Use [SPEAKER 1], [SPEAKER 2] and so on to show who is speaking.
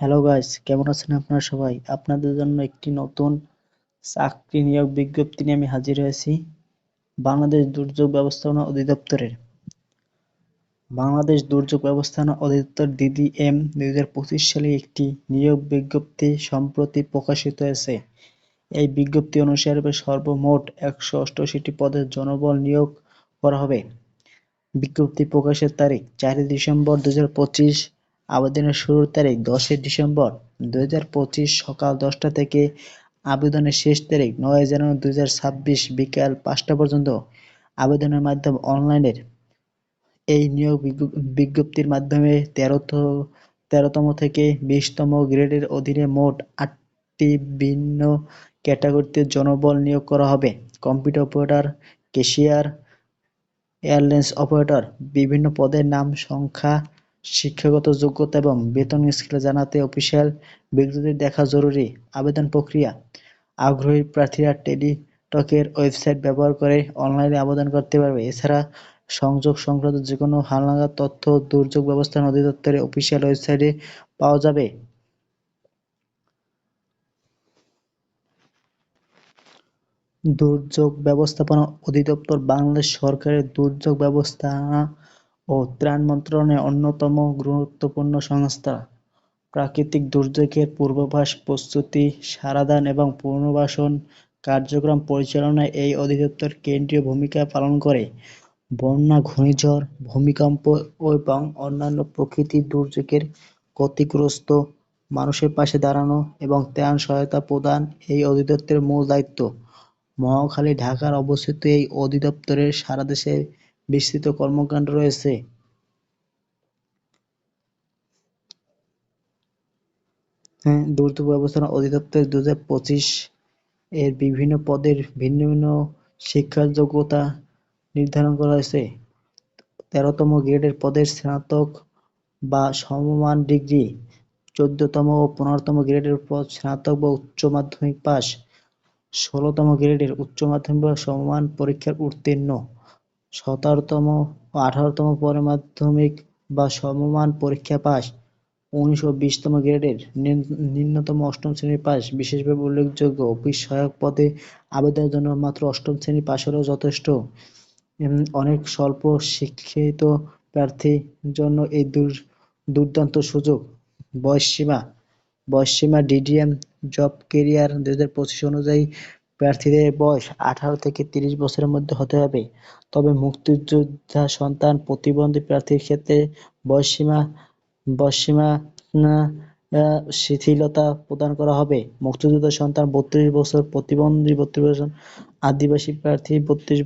[SPEAKER 1] Hello guys কেমন আছেন আপনারা সবাই? আপনাদের জন্য একটি নতুন চাকরি নিয়োগ বিজ্ঞপ্তি নিয়ে আমি হাজির হয়েছি বাংলাদেশ দুর্যোগ ব্যবস্থাপনা অধিদপ্তরের। বাংলাদেশ দুর্যোগ ব্যবস্থাপনা অধিদপ্তর ডিডিএম দুই হাজার পঁচিশ সালে একটি নিয়োগ বিজ্ঞপ্তি সম্প্রতি প্রকাশিত হয়েছে। এই বিজ্ঞপ্তি অনুসারে সর্বমোট একশো অষ্টআশিটি পদে জনবল নিয়োগ করা হবে। বিজ্ঞপ্তি প্রকাশের তারিখ চারই ডিসেম্বর দুই হাজার পঁচিশ আবেদনের শুরুর তারিখ দশই ডিসেম্বর দুই হাজার পঁচিশ সকাল দশটা থেকে আবেদনের শেষ তারিখ নয় জানুয়ারি দুই বিকাল পাঁচটা পর্যন্ত আবেদনের মাধ্যমে অনলাইনের এই নিয়োগ বিজ্ঞপ্তির মাধ্যমে তেরোত, তেরোতম থেকে বিশতম গ্রেডের অধীনে মোট আটটি ভিন্ন ক্যাটাগরিতে জনবল নিয়োগ করা হবে। Computer operator cashier airlines operator, বিভিন্ন পদের নাম, সংখ্যা শিক্ষাগত যোগ্যতা এবং বেতন স্কেল জানাতে অফিসিয়াল বিজ্ঞপ্তি দেখা জরুরি। আবেদন প্রক্রিয়া। আগ্রহী প্রার্থীরা টেলিটকের ওয়েবসাইট ব্যবহার করে অনলাইনে আবেদন করতে পারবে। এছাড়া সংযোগ সংক্রান্ত যে কোনো হালনাগাদ তথ্য, দুর্যোগ ব্যবস্থাপনা অধিদপ্তরের অফিসিয়াল ওয়েবসাইটে পাওয়া যাবে। দুর্যোগ ব্যবস্থাপনা অধিদপ্তর বাংলাদেশ সরকারের দুর্যোগ ব্যবস্থাপনা ও ত্রাণ মন্ত্রণালয়ের অন্যতম গুরুত্বপূর্ণ সংস্থা। প্রাকৃতিক দুর্যোগের পূর্বাভাস, প্রস্তুতি, সারাদান এবং পুনর্বাসন কার্যক্রম পরিচালনায় এই অধিদপ্তর কেন্দ্রীয় ভূমিকা পালন করে। বন্যা, ঘূর্ণিঝড়, ভূমিকম্প এবং অন্যান্য প্রাকৃতিক দুর্যোগের ক্ষতিগ্রস্ত মানুষের পাশে দাঁড়ানো এবং ত্রাণ সহায়তা প্রদান এই অধিদপ্তরের মূল দায়িত্ব। মহাখালী, ঢাকার অবস্থিত এই অধিদপ্তরের সারা দেশে বিস্তৃত কর্মকাণ্ড রয়েছে। হ্যাঁ, দুর্যোগ ব্যবস্থাপনা অধিদপ্তর দু এর বিভিন্ন পদের ভিন্ন ভিন্ন শিক্ষার যোগ্যতা নির্ধারণ করা হয়েছে তেরোতম গ্রেডের পদের স্নাতক বা সমমান ডিগ্রি চোদ্দতম ও পনেরোতম গ্রেডের পদ স্নাতক বা উচ্চ মাধ্যমিক পাস ষোলোতম গ্রেডের উচ্চ মাধ্যমিক বা সমমান পরীক্ষার উত্তীর্ণ সতেরোতম ও আঠারোতম পরে মাধ্যমিক বা সমমান পরীক্ষা পাস উনিশ ও বিশতম গ্রেডের নিম্নতম অষ্টম শ্রেণি পাস বিশেষভাবে উল্লেখযোগ্য, অফিস সহায়ক পদে আবেদনের জন্য মাত্র অষ্টম শ্রেণি পাশ হলেও যথেষ্ট। অনেক স্বল্প শিক্ষিত প্রার্থীর জন্য এই দুর্দান্ত সুযোগ। বয়সসীমা বয়সসীমা ডিডিএম জব কেরিয়ার দুই হাজার পঁচিশ অনুযায়ী প্রার্থীদের বয়স আঠারো থেকে তিরিশ বছরের মধ্যে হতে হবে। তবে মুক্তিযোদ্ধা সন্তান প্রতিবন্ধী প্রার্থীর ক্ষেত্রে বয়সসীমা বয়সসীমা শিথিলতা প্রদান করা হবে। মুক্তিযোদ্ধা সন্তান বত্রিশ বছর, প্রতিবন্ধী বত্রিশ বছর, আদিবাসী প্রার্থী বত্রিশ